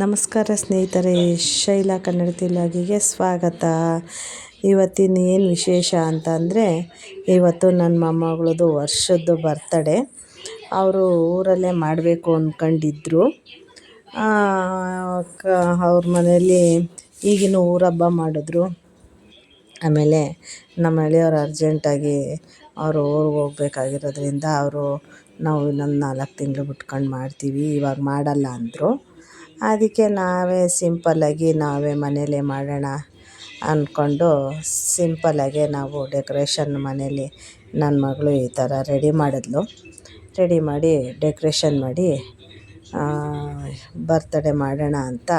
ನಮಸ್ಕಾರ ಸ್ನೇಹಿತರೆ, ಶೈಲಾ ಕನ್ನಡ ತಿಲಾಗಿಗೆ ಸ್ವಾಗತ. ಇವತ್ತಿನ ಏನು ವಿಶೇಷ ಅಂತ ಅಂದರೆ ಇವತ್ತು ನನ್ನ ಮೊಮ್ಮಗಳದು ವರ್ಷದ್ದು ಬರ್ತಡೆ ಅವರು ಊರಲ್ಲೇ ಮಾಡಬೇಕು ಅಂದ್ಕೊಂಡಿದ್ರು ಅವ್ರ ಮನೆಯಲ್ಲಿ ಈಗಿನ ಊರ ಹಬ್ಬ ಮಾಡಿದ್ರು. ಆಮೇಲೆ ನಮ್ಮ ಹಳ್ಳಿಯವ್ರು ಅರ್ಜೆಂಟಾಗಿ ಅವರು ಊರಿಗೆ ಹೋಗ್ಬೇಕಾಗಿರೋದ್ರಿಂದ ಅವರು, ನಾವು ಇನ್ನೊಂದು ನಾಲ್ಕು ತಿಂಗಳು ಬಿಟ್ಕೊಂಡು ಮಾಡ್ತೀವಿ, ಇವಾಗ ಮಾಡಲ್ಲ ಅಂದರು. ಅದಕ್ಕೆ ನಾವೇ ಸಿಂಪಲ್ಲಾಗಿ ನಾವೇ ಮನೆಯಲ್ಲೇ ಮಾಡೋಣ ಅಂದ್ಕೊಂಡು ಸಿಂಪಲ್ಲಾಗೆ ನಾವು ಡೆಕೊರೇಷನ್ ಮನೆಯಲ್ಲಿ ನನ್ನ ಮಗಳು ಈ ಥರ ರೆಡಿ ಮಾಡಿದ್ಲು. ರೆಡಿ ಮಾಡಿ ಡೆಕೊರೇಷನ್ ಮಾಡಿ ಬರ್ತಡೇ ಮಾಡೋಣ ಅಂತ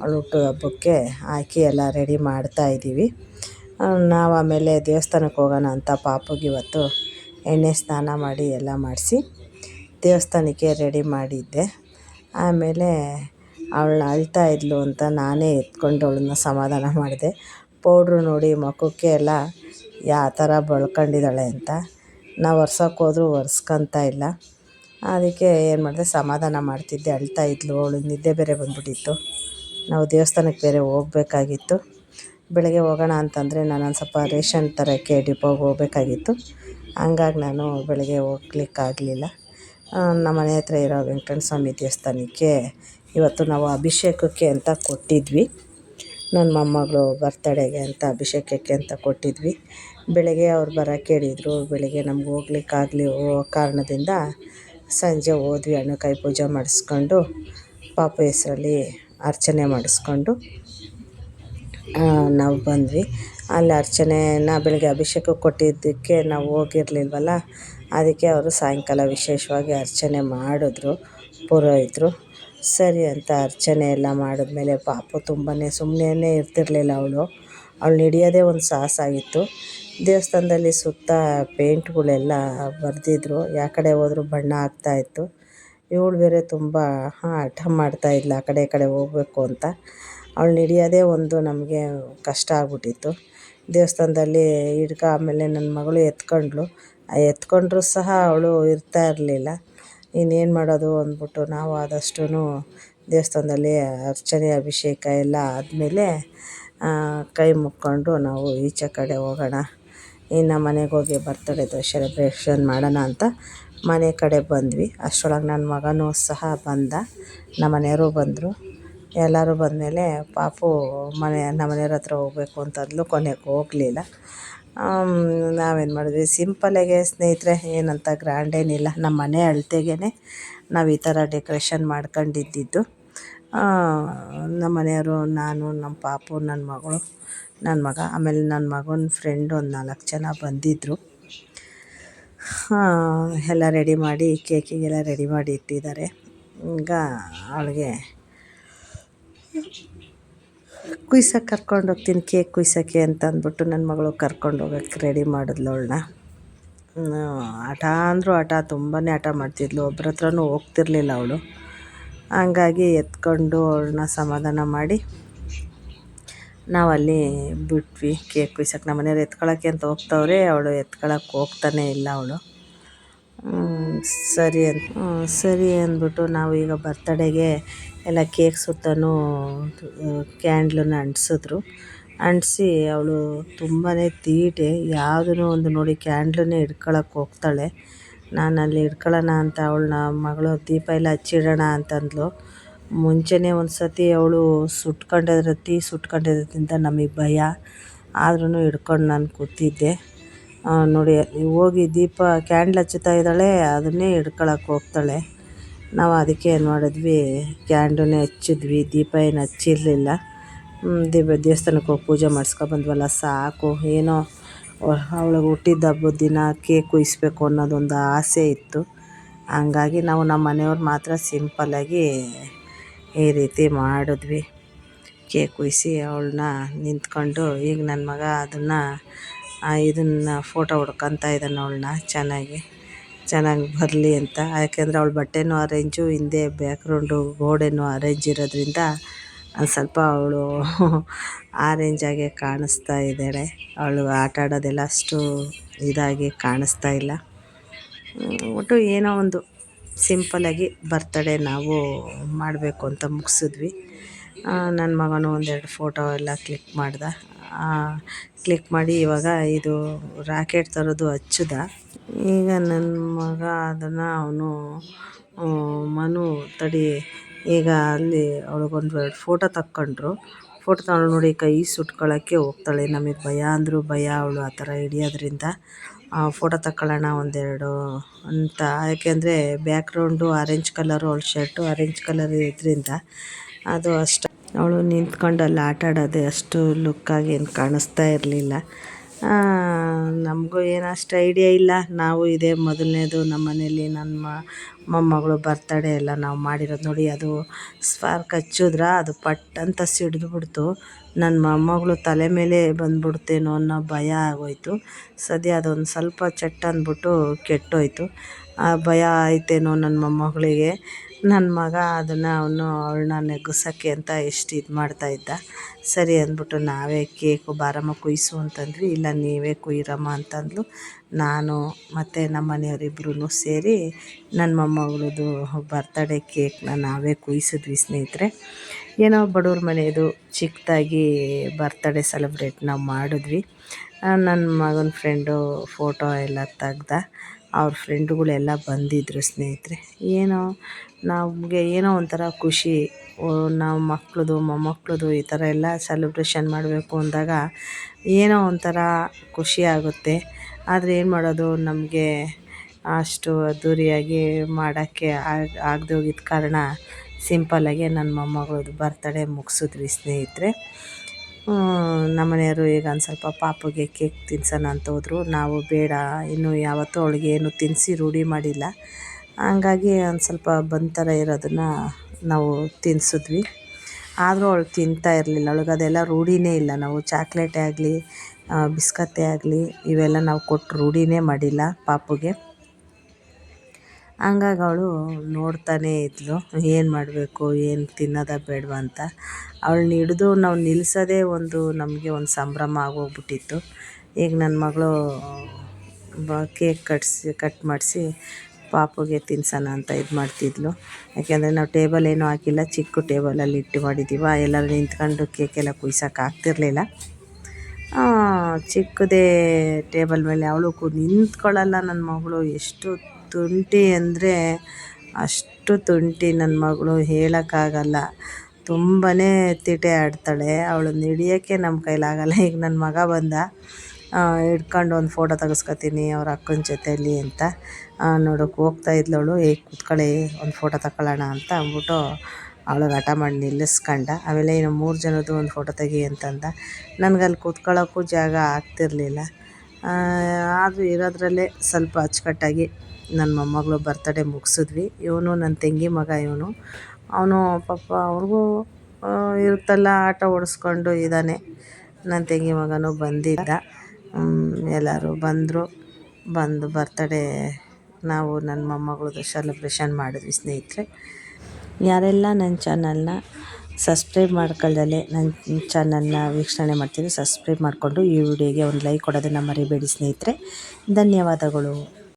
ಅವ್ಳ ಹುಟ್ಟುಹಬ್ಬಕ್ಕೆ ಹಾಕಿ ಎಲ್ಲ ರೆಡಿ ಮಾಡ್ತಾಯಿದ್ದೀವಿ ನಾವು ಆಮೇಲೆ ದೇವಸ್ಥಾನಕ್ಕೆ ಹೋಗೋಣ ಅಂತ ಪಾಪುಗೆ ಇವತ್ತು ಎಣ್ಣೆ ಸ್ನಾನ ಮಾಡಿ ಎಲ್ಲ ಮಾಡಿಸಿ ದೇವಸ್ಥಾನಕ್ಕೆ ರೆಡಿ ಮಾಡಿದ್ದೆ. ಆಮೇಲೆ ಅವಳು ಅಳ್ತಾ ಇದ್ಲು ಅಂತ ನಾನೇ ಎತ್ಕೊಂಡು ಅವಳನ್ನ ಸಮಾಧಾನ ಮಾಡಿದೆ. ಪೌಡ್ರು ನೋಡಿ ಮುಖಕ್ಕೆ ಎಲ್ಲ ಯಾವ ಥರ ಬಳ್ಕೊಂಡಿದ್ದಾಳೆ ಅಂತ. ನಾವು ಒರ್ಸೋಕೆ ಹೋದ್ರೂ ಒರ್ಸ್ಕೊಳ್ತಾ ಇಲ್ಲ. ಅದಕ್ಕೆ ಏನು ಮಾಡಿದೆ, ಸಮಾಧಾನ ಮಾಡ್ತಿದ್ದೆ. ಅಳ್ತಾ ಇದ್ಲು. ಅವಳು ನಿದ್ದೆ ಬೇರೆ ಬಂದ್ಬಿಟ್ಟಿತ್ತು. ನಾವು ದೇವಸ್ಥಾನಕ್ಕೆ ಬೇರೆ ಹೋಗ್ಬೇಕಾಗಿತ್ತು. ಬೆಳಗ್ಗೆ ಹೋಗೋಣ ಅಂತಂದರೆ ನಾನು ಒಂದು ಸ್ವಲ್ಪ ರೇಷನ್ ತರೋಕ್ಕೆ ಡಿಪೋಗೆ ಹೋಗಬೇಕಾಗಿತ್ತು. ಹಂಗಾಗಿ ನಾನು ಬೆಳಗ್ಗೆ ಹೋಗ್ಲಿಕ್ಕಾಗಲಿಲ್ಲ. ನಮ್ಮ ಮನೆ ಹತ್ರ ಇರೋ ವೆಂಕಟ ಸ್ವಾಮಿ ದೇವಸ್ಥಾನಕ್ಕೆ ಇವತ್ತು ನಾವು ಅಭಿಷೇಕಕ್ಕೆ ಅಂತ ಕೊಟ್ಟಿದ್ವಿ. ನನ್ನ ಮೊಮ್ಮಗಳು ಬರ್ತಡೇಗೆ ಅಂತ ಅಭಿಷೇಕಕ್ಕೆ ಅಂತ ಕೊಟ್ಟಿದ್ವಿ. ಬೆಳಗ್ಗೆ ಅವ್ರು ಬರೋಕ್ಕೆ ಹೇಳಿದರು ಬೆಳಗ್ಗೆ ನಮ್ಗೆ ಹೋಗ್ಲಿಕ್ಕಾಗಲಿ ಕಾರಣದಿಂದ ಸಂಜೆ ಹೋದ್ವಿ, ಹಣ್ಣುಕಾಯಿ ಪೂಜೆ ಮಾಡಿಸ್ಕೊಂಡು ಪಾಪ ಹೆಸರಲ್ಲಿ ಅರ್ಚನೆ ಮಾಡಿಸ್ಕೊಂಡು ನಾವು ಬಂದ್ವಿ. ಅಲ್ಲಿ ಅರ್ಚನೆನ ಬೆಳಗ್ಗೆ ಅಭಿಷೇಕ ಕೊಟ್ಟಿದ್ದಕ್ಕೆ ನಾವು ಹೋಗಿರ್ಲಿಲ್ವಲ್ಲ, ಅದಕ್ಕೆ ಅವರು ಸಾಯಂಕಾಲ ವಿಶೇಷವಾಗಿ ಅರ್ಚನೆ ಮಾಡಿದ್ರು, ಪುರೋಹಿತರು. ಸರಿ ಅಂತ ಅರ್ಚನೆ ಎಲ್ಲ ಮಾಡಿದ್ಮೇಲೆ ಪಾಪು ತುಂಬಾ ಸುಮ್ಮನೆ ಇರ್ತಿರಲಿಲ್ಲ ಅವಳು. ಅವ್ಳನ್ನ ಹಿಡಿಯೋದೇ ಒಂದು ಸಾಹಸ ದೇವಸ್ಥಾನದಲ್ಲಿ ಸುತ್ತ ಪೇಂಟ್ಗಳೆಲ್ಲ ಬರೆದಿದ್ರು. ಯಾವ ಕಡೆ ಹೋದರೂ ಬಣ್ಣ ಆಗ್ತಾಯಿತ್ತು ಇವಳು ಬೇರೆ ತುಂಬ ಹಠ ಮಾಡ್ತಾಯಿದ್ಲು ಆ ಕಡೆ ಕಡೆ ಹೋಗಬೇಕು ಅಂತ. ಅವಳು ಹಿಡಿಯೋದೇ ಒಂದು ನಮಗೆ ಕಷ್ಟ ಆಗ್ಬಿಟ್ಟಿತ್ತು. ದೇವಸ್ಥಾನದಲ್ಲಿ ಹಿಡ್ಕೊ ಆಮೇಲೆ ನನ್ನ ಮಗಳು ಎತ್ಕೊಂಡ್ಳು. ಎತ್ಕೊಂಡ್ರೂ ಸಹ ಅವಳು ಇರ್ತಾ ಇರಲಿಲ್ಲ. ಇನ್ನೇನು ಮಾಡೋದು ಅಂದ್ಬಿಟ್ಟು ನಾವು ಆದಷ್ಟು ದೇವಸ್ಥಾನದಲ್ಲಿ ಅರ್ಚನೆ, ಅಭಿಷೇಕ ಎಲ್ಲ ಆದಮೇಲೆ ಕೈ ಮುಕ್ಕೊಂಡು ನಾವು ಈಚೆ ಕಡೆ ಹೋಗೋಣ. ಇನ್ನು ಮನೆಗೆ ಹೋಗಿ ಬರ್ತಡೇದು ಸೆಲೆಬ್ರೇಷನ್ ಮಾಡೋಣ ಅಂತ ಮನೆ ಕಡೆ ಬಂದ್ವಿ. ಅಷ್ಟರೊಳಗೆ ನನ್ನ ಮಗನೂ ಸಹ ಬಂದ. ನಮ್ಮ ಮನೆಯವರು ಬಂದರು. ಎಲ್ಲರೂ ಬಂದಮೇಲೆ ಪಾಪು ಮನೆ, ನಮ್ಮ ಮನೆಯವ್ರ ಹತ್ರ ಹೋಗಬೇಕು ಅಂತಂದ್ಲು ಕೊನೆಗೆ ಹೋಗಲಿಲ್ಲ. ನಾವೇನು ಮಾಡಿದ್ವಿ? ಸಿಂಪಲ್ಲಾಗೆ ಸ್ನೇಹಿತರೆ, ಏನಂತ ಗ್ರ್ಯಾಂಡ್ ಏನಿಲ್ಲ. ನಮ್ಮ ಮನೆ ಅಳತೆಗೇ ನಾವು ಈ ಥರ ಡೆಕೋರೇಷನ್ ಮಾಡ್ಕೊಂಡಿದ್ದಿದ್ದು. ನಮ್ಮ ಮನೆಯವರು, ನಾನು ನಮ್ಮ ಪಾಪು ನನ್ನ ಮಗಳು ನನ್ನ ಮಗ, ಆಮೇಲೆ ನನ್ನ ಮಗನ ಫ್ರೆಂಡ್ ಒಂದು ನಾಲ್ಕು ಜನ ಬಂದಿದ್ದರು ಎಲ್ಲ ರೆಡಿ ಮಾಡಿ ಕೇಕಿಗೆಲ್ಲ ರೆಡಿ ಮಾಡಿ ಇಟ್ಟಿದ್ದಾರೆ. ಈಗ ಅವಳಿಗೆ ಕುಯ್ಸೋಕೆ ಕರ್ಕೊಂಡು ಹೋಗ್ತೀನಿ, ಕೇಕ್ ಕುಯ್ಸೋಕ್ಕೆ ಅಂತ ಅಂದ್ಬಿಟ್ಟು ನನ್ನ ಮಗಳು ಕರ್ಕೊಂಡು ಹೋಗೋಕ್ಕೆ ರೆಡಿ ಮಾಡಿದ್ಲು ಅವಳನ್ನ. ಆಟ ಅಂದರೂ ಆಟ ತುಂಬಾ ಆಟ ಮಾಡ್ತಿದ್ಲು. ಒಬ್ಬರ ಹತ್ರನೂ ಹೋಗ್ತಿರ್ಲಿಲ್ಲ ಅವಳು. ಹಂಗಾಗಿ ಎತ್ಕೊಂಡು ಅವಳನ್ನ ಸಮಾಧಾನ ಮಾಡಿ ನಾವಲ್ಲಿ ಬಿಟ್ವಿ. ಕೇಕ್ ಕುಯ್ಸಕ್ಕೆ ನಮ್ಮ ಮನೆಯವ್ರು ಎತ್ಕೊಳಕ್ಕೆ ಅಂತ ಹೋಗ್ತವ್ರೆ, ಅವಳು ಎತ್ಕೊಳಕ್ಕೆ ಹೋಗ್ತಾನೇ ಇಲ್ಲ ಅವಳು. ಸರಿ ಅಂತ ಸರಿ ಅಂದ್ಬಿಟ್ಟು ನಾವು ಈಗ ಬರ್ತಡೇಗೆ ಎಲ್ಲ ಕೇಕ್ ಸುತ್ತಲೂ ಕ್ಯಾಂಡ್ಲನ್ನು ಅಂಟಿಸಿದ್ರು. ಅಂಟಿಸಿ ಅವಳು ತುಂಬಾ ತೀಟೆ ಯಾವುದೂ ಒಂದು ನೋಡಿ ಕ್ಯಾಂಡ್ಲನ್ನೇ ಹಿಡ್ಕೊಳಕ್ಕೆ ಹೋಗ್ತಾಳೆ. ನಾನು ಅಲ್ಲಿ ಹಿಡ್ಕೊಳ್ಳೋಣ ಅಂತ ಅವಳನ್ನ, ಮಗಳು ದೀಪ ಎಲ್ಲ ಹಚ್ಚಿಡೋಣ ಅಂತಂದ್ಲು. ಮುಂಚೆನೇ ಒಂದು ಸತಿ ಅವಳು ಸುಟ್ಕೊಂಡಿರೋ ತೀ ಸುಟ್ಕೊಂಡಿರೋದ್ರಿಂದ ನಮಗೆ ಭಯ. ಆದ್ರೂ ಹಿಡ್ಕೊಂಡು ನಾನು ಕೂತಿದ್ದೆ. ನೋಡಿ ಹೋಗಿ ದೀಪ ಕ್ಯಾಂಡ್ಲ್ ಹಚ್ತಾ ಇದ್ದಾಳೆ, ಅದನ್ನೇ ಹಿಡ್ಕೊಳಕ್ಕೆ ಹೋಗ್ತಾಳೆ. ನಾವು ಅದಕ್ಕೆ ಏನು ಮಾಡಿದ್ವಿ ಕ್ಯಾಂಡನ್ನೇ ಹಚ್ಚಿದ್ವಿ, ದೀಪ ಏನು ಹಚ್ಚಿರಲಿಲ್ಲ. ದೀಪ ದೇವಸ್ಥಾನಕ್ಕೆ ಹೋಗಿ ಪೂಜೆ ಬಂದ್ವಲ್ಲ, ಸಾಕು. ಏನೋ, ಅವಳಿಗೆ ಹುಟ್ಟಿದ ಹಬ್ಬದ ದಿನ ಕೇಕ್ ಕುಯ್ಸ್ಬೇಕು ಅನ್ನೋದೊಂದು ಆಸೆ ಇತ್ತು. ಹಂಗಾಗಿ ನಾವು ನಮ್ಮ ಮನೆಯವ್ರು ಮಾತ್ರ ಸಿಂಪಲ್ಲಾಗಿ ಈ ರೀತಿ ಮಾಡಿದ್ವಿ. ಕೇಕ್ ಕುಯ್ಸಿ ಅವಳನ್ನ ನಿಂತ್ಕೊಂಡು, ಈಗ ನನ್ನ ಮಗ ಅದನ್ನು ಇದನ್ನು ಫೋಟೋ ಹೊಡ್ಕೊಂತ ಇದ್ದಾನೆ ಅವಳನ್ನ ಚೆನ್ನಾಗಿ. ಚೆನ್ನಾಗಿ ಬರಲಿ ಅಂತ. ಯಾಕೆಂದರೆ ಅವಳ ಬಟ್ಟೆನೂ ಅರೇಂಜು ಹಿಂದೆ ಬ್ಯಾಕ್ಗ್ರೌಂಡು ಗೋಡೆನೂ ಅರೇಂಜ್ ಇರೋದ್ರಿಂದ ಸ್ವಲ್ಪ ಅವಳು ಆರೆಂಜಾಗೆ ಕಾಣಿಸ್ತಾ ಇದ್ದಾಳೆ. ಅವಳು ಆಟ ಆಡೋದೆಲ್ಲ ಅಷ್ಟು ಇದಾಗಿ ಕಾಣಿಸ್ತಾ ಇಲ್ಲ. ಒಟ್ಟು ಏನೋ ಒಂದು ಸಿಂಪಲಾಗಿ ಬರ್ತಡೇ ನಾವು ಮಾಡಬೇಕು ಅಂತ ಮುಗಿಸಿದ್ವಿ. ನನ್ನ ಮಗನೂ ಒಂದೆರಡು ಫೋಟೋ ಎಲ್ಲ ಕ್ಲಿಕ್ ಮಾಡ್ದ. ಕ್ಲಿಕ್ ಮಾಡಿ ಇವಾಗ ಇದು ರಾಕೆಟ್ ಥರದ್ದು ಹಚ್ಚಿದ ಈಗ ನನ್ನ ಮಗ ಅದನ್ನು ಅವನು ಮನು ತಡಿ, ಈಗ ಅಲ್ಲಿ ಅವಳಿಗೊಂದು ಎರಡು ಫೋಟೋ ತಕ್ಕೊಂಡ್ರು. ಫೋಟೋ ತಗೊಂಡು ನೋಡಿ ಕೈ ಸುಟ್ಕೊಳ್ಳೋಕ್ಕೆ ಹೋಗ್ತಾಳೆ. ನಮಗೆ ಭಯ ಅಂದರೂ ಭಯ ಅವಳು ಆ ಥರ ಹಿಡಿಯೋದ್ರಿಂದ. ಫೋಟೋ ತಕ್ಕೊಳ್ಳೋಣ ಒಂದೆರಡು ಅಂತ. ಯಾಕೆಂದರೆ ಬ್ಯಾಕ್ಗ್ರೌಂಡು ಆರೆಂಜ್ ಕಲರು ಅವಳ ಶರ್ಟು ಆರೆಂಜ್ ಕಲರ್ ಇದರಿಂದ ಅದು ಅಷ್ಟು. ಅವಳು ನಿಂತ್ಕೊಂಡು ಅಲ್ಲಿ ಆಟ ಆಡೋದೆ ಅಷ್ಟು ಲುಕ್ಕಾಗಿ ಏನು ಕಾಣಿಸ್ತಾ ಇರಲಿಲ್ಲ. ನಮಗೂ ಏನು ಅಷ್ಟು ಐಡಿಯಾ ಇಲ್ಲ. ನಾವು ಇದೇ ಮೊದಲನೇದು ನಮ್ಮ ಮನೇಲಿ ನನ್ನ ಮೊಮ್ಮಗಳು ಬರ್ತಡೇ ಎಲ್ಲ ನಾವು ಮಾಡಿರೋದು ನೋಡಿ, ಅದು ಸ್ಪಾರ್ಕ್ ಹಚ್ಚಿದ್ರ, ಅದು ಪಟ್ ಅಂತ ಸಿಡಿದ್ಬಿಡ್ತು. ನನ್ನ ಮೊಮ್ಮಗಳು ತಲೆ ಮೇಲೆ ಬಂದ್ಬಿಡ್ತೇನೋ ಅನ್ನೋ ಭಯ ಆಗೋಯಿತು. ಸದ್ಯ ಅದೊಂದು ಸ್ವಲ್ಪ ಚಟ್ ಅಂದ್ಬಿಟ್ಟು ಕೆಟ್ಟೋಯ್ತು. ಆ ಭಯ ಆಯ್ತೇನೋ ನನ್ನ ಮೊಮ್ಮಗಳಿಗೆ ನನ್ನ ಮಗ ಅದನ್ನು ಅವನು ಅವಳನ್ನ ನೆಗ್ಗಿಸೋಕ್ಕೆ ಅಂತ ಎಷ್ಟು ಇದು ಮಾಡ್ತಾಯಿದ್ದ ಸರಿ ಅಂದ್ಬಿಟ್ಟು ನಾವೇ ಕೇಕು ಬಾರಮ್ಮ ಕುಯ್ಸು ಅಂತಂದ್ವಿ. ಇಲ್ಲ, ನೀವೇ ಕುಯ್ಯಿರಮ್ಮ ಅಂತಂದ್ಲು. ನಾನು ಮತ್ತು ನಮ್ಮ ಮನೆಯವರಿಬ್ಬರೂ ಸೇರಿ ನನ್ನ ಮೊಮ್ಮಗಳದು ಬರ್ತಡೇ ಕೇಕ್ನ ನಾವೇ ಕುಯ್ಸಿದ್ವಿ ಸ್ನೇಹಿತರೆ. ಏನೋ ಬಡವ್ರ ಮನೆಯದು ಚಿಕ್ಕದಾಗಿ ಬರ್ತಡೇ ಸೆಲೆಬ್ರೇಟ್ ನಾವು ಮಾಡಿದ್ವಿ. ನನ್ನ ಮಗನ ಫ್ರೆಂಡು ಫೋಟೋ ಎಲ್ಲ ತೆಗ್ದ. ಅವ್ರ ಫ್ರೆಂಡುಗಳೆಲ್ಲ ಬಂದಿದ್ದರು ಸ್ನೇಹಿತರೆ. ಏನೋ ನಮಗೆ ಏನೋ ಒಂಥರ ಖುಷಿ. ನಾವು ಮಕ್ಳದು, ಮೊಮ್ಮಕ್ಳದು ಈ ಥರ ಎಲ್ಲ ಸೆಲೆಬ್ರೇಷನ್ ಮಾಡಬೇಕು ಅಂದಾಗ ಏನೋ ಒಂಥರ ಖುಷಿ ಆಗುತ್ತೆ. ಆದರೆ ಏನು ಮಾಡೋದು, ನಮಗೆ ಅಷ್ಟು ಅದ್ದೂರಿಯಾಗಿ ಮಾಡೋಕ್ಕೆ ಆಗ, ಆಗದೆ ಹೋಗಿದ್ದ ಕಾರಣ ಸಿಂಪಲ್ಲಾಗಿ ನನ್ನ ಮೊಮ್ಮಗಳದು ಬರ್ತಡೇ ಮುಗಿಸಿದ್ವಿ ಸ್ನೇಹಿತರೆ. ನಮ್ಮ ಮನೆಯವರು ಈಗ ಒಂದು ಸ್ವಲ್ಪ ಪಾಪುಗೆ ಕೇಕ್ ತಿನ್ಸೋಣ ಅಂತ ಹೋದ್ರು. ನಾವು ಬೇಡ, ಇನ್ನು ಯಾವತ್ತೂ ಅವಳಿಗೆ ಏನು ತಿನ್ನಿಸಿ ರೂಢಿ ಮಾಡಿಲ್ಲ. ಹಂಗಾಗಿ ಒಂದು ಸ್ವಲ್ಪ ಬಂದ ಥರ ಇರೋದನ್ನು ನಾವು ತಿನ್ನಿಸಿದ್ವಿ ಆದರೂ ಅವಳು ತಿಂತಾ ಇರಲಿಲ್ಲ. ಅವಳಿಗೆ ಅದೆಲ್ಲ ರೂಢಿನೇ ಇಲ್ಲ. ನಾವು ಚಾಕ್ಲೇಟೇ ಆಗಲಿ ಬಿಸ್ಕತ್ತೇ ಆಗಲಿ, ಇವೆಲ್ಲ ನಾವು ಕೊಟ್ಟು ರೂಢಿನೇ ಮಾಡಿಲ್ಲ ಪಾಪುಗೆ. ಹಂಗಾಗಿ ಅವಳು ನೋಡ್ತಾನೇ ಇದ್ಳು ಏನು ಮಾಡಬೇಕು, ಏನು ತಿನ್ನೋದ ಬೇಡವಾ ಅಂತ. ಅವಳನ್ನ ಹಿಡ್ದು ನಾವು ನಿಲ್ಲಿಸೋದೇ ಒಂದು ನಮಗೆ ಒಂದು ಸಂಭ್ರಮ ಆಗೋಗ್ಬಿಟ್ಟಿತ್ತು. ಈಗ ನನ್ನ ಮಗಳು, ಬ, ಕೇಕ್ ಕಟ್ಸಿ, ಕಟ್ ಮಾಡಿಸಿ ಪಾಪುಗೆ ತಿನ್ಸೋಣ ಅಂತ ಇದು ಮಾಡ್ತಿದ್ಲು. ಯಾಕೆಂದರೆ ನಾವು ಟೇಬಲ್ ಏನೂ ಹಾಕಿಲ್ಲ, ಚಿಕ್ಕ ಟೇಬಲಲ್ಲಿ ಇಟ್ಟು ಮಾಡಿದ್ದೀವ ಎಲ್ಲರೂ ನಿಂತ್ಕೊಂಡು ಕೇಕೆಲ್ಲ ಕುಯ್ಸೋಕೆ ಆಗ್ತಿರಲಿಲ್ಲ. ಚಿಕ್ಕದೇ ಟೇಬಲ್ ಮೇಲೆ ಅವಳು ಕೂ, ನಿಂತ್ಕೊಳ್ಳಲ್ಲ ನನ್ನ ಮಗಳು. ಎಷ್ಟು ತುಂಟಿ ಅಂದರೆ ಅಷ್ಟು ತುಂಟಿ ನನ್ನ ಮಗಳು, ಹೇಳೋಕ್ಕಾಗಲ್ಲ. ತುಂಬಾ ತಿಟೆ ಆಡ್ತಾಳೆ. ಅವಳನ್ನ ಹಿಡಿಯೋಕ್ಕೆ ನಮ್ಮ ಕೈಲಾಗಲ್ಲ ಈಗ ನನ್ನ ಮಗ ಬಂದ ಹಿಡ್ಕೊಂಡು ಒಂದು ಫೋಟೋ ತೆಗೆಸ್ಕೊತೀನಿ ಅವ್ರ ಅಕ್ಕನ ಜೊತೆಯಲ್ಲಿ ಅಂತ. ನೋಡೋಕೆ ಹೋಗ್ತಾ ಇದ್ಲವಳು. ಏ, ಕೂತ್ಕೊಳ್ಳಿ, ಒಂದು ಫೋಟೋ ತಗೊಳ್ಳೋಣ ಅಂತ ಅಂದ್ಬಿಟ್ಟು ಅವಳಿಗೆ ಹಠ ಮಾಡಿ ನಿಲ್ಲಿಸ್ಕೊಂಡ. ಆಮೇಲೆ ಇನ್ನು ಮೂರು ಜನದ್ದು ಒಂದು ಫೋಟೋ ತೆಗಿ ಅಂತಂದ. ನನಗಲ್ಲಿ ಕೂತ್ಕೊಳ್ಳೋಕ್ಕೂ ಜಾಗ ಆಗ್ತಿರಲಿಲ್ಲ. ಆದರೂ ಇರೋದ್ರಲ್ಲೇ ಸ್ವಲ್ಪ ಅಚ್ಚುಕಟ್ಟಾಗಿ ನನ್ನ ಮೊಮ್ಮಗಳು ಬರ್ತಡೇ ಮುಗಿಸಿದ್ವಿ. ಇವನು ನನ್ನ ತಂಗಿ ಮಗ ಇವನು. ಅವನು ಪಾಪ ಅವ್ರಿಗೂ ಇರುತ್ತಲ್ಲ ಆಟ ಓಡಿಸ್ಕೊಂಡು ಇದ್ದಾನೆ. ನನ್ನ ತಂಗಿ ಮಗನೂ ಬಂದಿದ್ದ. ಎಲ್ಲರೂ ಬಂದರು. ಬಂದು ಬರ್ತಡೇ ನಾವು ನನ್ನ ಮೊಮ್ಮಗಳದ್ದು ಸೆಲೆಬ್ರೇಷನ್ ಮಾಡಿದ್ವಿ ಸ್ನೇಹಿತರೆ. ಯಾರೆಲ್ಲ ನನ್ನ ಚಾನಲ್ನ ಸಬ್ಸ್ಕ್ರೈಬ್ ಮಾಡ್ಕೊಳ್ದಲೆ ನನ್ನ ಚಾನಲ್ನ ವೀಕ್ಷಣೆ ಮಾಡ್ತೀನಿ. ಸಬ್ಸ್ಕ್ರೈಬ್ ಮಾಡಿಕೊಂಡು ಈ ವಿಡಿಯೋಗೆ ಒಂದು ಲೈಕ್ ಕೊಡೋದನ್ನು ಮರಿಬೇಡಿ ಸ್ನೇಹಿತರೆ. ಧನ್ಯವಾದಗಳು.